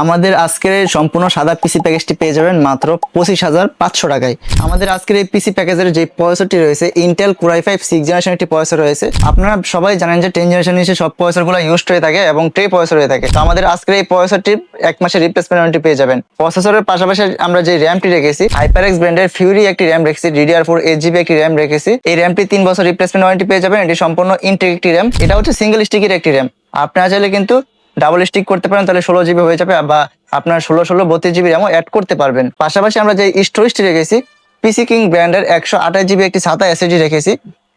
আমাদের আজকের সম্পূর্ণ সাদা পিসি প্যাকেজটি পেয়ে যাবেন মাত্র পঁচিশ হাজার পাঁচশো টাকায়। আমাদের আজকের এই পিসি প্যাকেজের যে প্রসেসরটি রয়েছে Intel core i five six generation একটি প্রসেসর রয়েছে। আপনারা সবাই জানেন যে টেন জেনারেশন এসে সব প্রসেসরগুলো ইউজড হয়ে থাকে এবং ট্রে প্রসেসর হয়ে থাকে। তো আমাদের আজকের এই প্রসেসরটি এক মাসের রিপ্লেসমেন্ট ওয়ারেন্টি পেয়ে যাবেন। প্রসেসরের পাশাপাশি আমরা যে র্যামটি রেখেছি হাইপারএক্স ব্র্যান্ডের ফিউরি একটি র্যাম রেখেছি ডিডিআর ফোর এইট জিবি একটি র্যাম রেখেছি। এই র্যামটি তিন বছর রিপ্লেসমেন্ট ওয়ারেন্টি পেয়ে যাবেন। এটি সম্পূর্ণ ইনটেক একটি র্যাম এটা হচ্ছে সিঙ্গেল স্টিকের একটি র্যাম আপনারা চাইলে কিন্তু ডাবল স্টিক করতে পারেন, তাহলে ষোলো জিবি হয়ে যাবে, বা আপনার ষোলো ষোলো বত্রিশ জিবি র্যামও অ্যাড করতে পারবেন। পাশাপাশি আমরা যে স্টোরেজটি রেখেছি পিসি কিং ব্র্যান্ডের একশো আঠাশ জিবি একটি সাতা এসএসডি রেখেছি,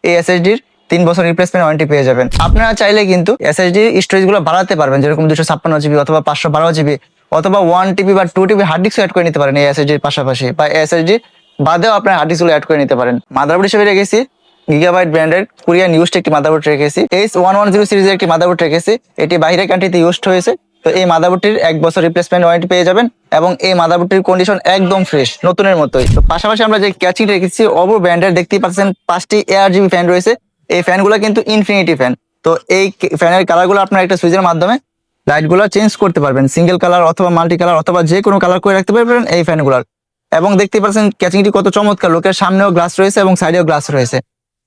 এই এসএসডির তিন বছর রিপ্লেসমেন্ট ওয়ারেন্টি পেয়ে যাবেন। আপনারা চাইলে কিন্তু এসএসডি স্টোরেজগুলো বাড়াতে পারবেন, যেরকম দুশো ছাপ্পান্ন জিবি অথবা পাঁচশো বারো জিবি অথবা ওয়ান টিবি বা two TB hard disk add করে নিতে পারেন এই এসএসডির পাশাপাশি, বা এসএসডি বাদেও আপনার হার্ড ডিস্কগুলো অ্যাড করে নিতে পারেন। মাদারবোর্ড হিসেবে রেখেছি গিগাবাইট ব্র্যান্ডের কোরিয়ান ইউজড একটি মাদারবোর্ড রেখেছি এইচ ওয়ান ওয়ান জিরো সিরিজের একটি মাদারবোর্ড রেখেছি এটি বাইরে কান্ট্রিতে ইউজড হয়েছে। তো এই মাদারবোর্ডটির এক বছর রিপ্লেসমেন্ট ওয়ারেন্টি পেয়ে যাবেন এবং এই মাদারবোর্ডটির কন্ডিশন একদম ফ্রেশ নতুনের মতোই। তো পাশাপাশি আমরা যে ক্যাচিং রেখেছি অবো ব্র্যান্ডের দেখতেই পাচ্ছেন পাঁচটি এয়ার জিবি ফ্যান রয়েছে। এই ফ্যানগুলো কিন্তু ইনফিনিটি ফ্যান তো এই ফ্যানের কালারগুলো আপনারা একটা সুইচের মাধ্যমে লাইটগুলো চেঞ্জ করতে পারবেন। সিঙ্গেল কালার অথবা মাল্টি কালার অথবা যে কোনো কালার করে রাখতে পারবেন এই ফ্যানগুলোর এবং দেখতে পাচ্ছেন ক্যাচিংটি কত চমৎকার। লোকের সামনেও গ্লাস রয়েছে এবং সাইডেও গ্লাস রয়েছে।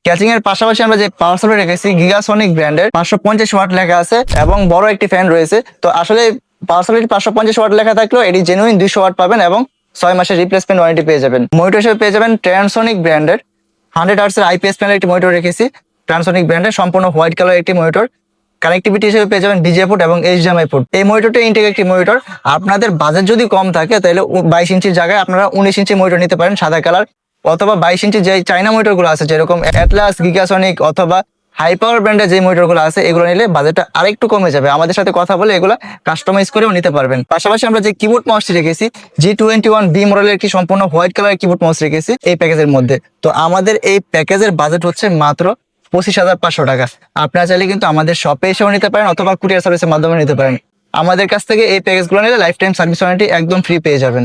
ক্যাচিং এর পাশাপাশি আমরা যে পাওয়ার সাপ্লাই রেখেছি গিগাসনিক ব্র্যান্ডের পাঁচশো পঞ্চাশ ওয়াট লেখা আছে এবং বড় একটি ফ্যান রয়েছে। তো আসলে পাওয়ার সাপ্লাই পাঁচশো পঞ্চাশ ওয়াট লেখা থাকলেও এটি জেনুইন দুইশো ওয়াট পাবেন এবং ছয় মাসের রিপ্লেসমেন্ট ওয়ারেন্টি পেয়ে যাবেন। মনিটর হিসেবে পেয়ে যাবেন ট্রান্সনিক ব্র্যান্ডের হান্ড্রেড আর্টসের আইপিএস প্যানেল একটি মনিটর রেখেছি ট্রান্সনিক ব্র্যান্ডের সম্পূর্ণ হোয়াইট কালার একটি মনিটর কানেক্টিভিটি হিসেবে পেয়ে যাবেন ডিজে পোর্ট এবং এইচ এইচডিএমআই পোর্ট এই মনিটরটা ইন্টেক একটি মনিটর আপনাদের বাজেট যদি কম থাকে, তাহলে বাইশ ইঞ্চির জায়গায় আপনারা উনিশ ইঞ্চি মনিটর নিতে পারেন, সাদা কালার অথবা বাইশ ইঞ্চি যে চাইনা মনিটরগুলো আছে, যেরকম অ্যাটলাস গিগাসনিক অথবা হাই পাওয়ার ব্র্যান্ডের যে মনিটরগুলো আছে, এগুলো নিলে বাজেটটা আরেকটু কমে যাবে। আমাদের সাথে কথা বলে এগুলো কাস্টমাইজ করেও নিতে পারবেন। পাশাপাশি আমরা যে কিবোর্ড মাউসটি রেখেছি জি টোয়েন্টি ওয়ান বি মডেলের একটি সম্পূর্ণ হোয়াইট কালারের কিবোর্ড মাউস রেখেছি, এই প্যাকেজের মধ্যে। তো আমাদের এই প্যাকেজের বাজেট হচ্ছে মাত্র পঁচিশ হাজার পাঁচশো টাকা। আপনারা চাইলে কিন্তু আমাদের শপে এসেও নিতে পারেন অথবা কুরিয়ার সার্ভিসের মাধ্যমে নিতে পারেন। আমাদের কাছ থেকে এই প্যাকেজগুলো নিলে লাইফ টাইম সার্ভিস ওয়ারেন্টি একদম ফ্রি পেয়ে যাবেন।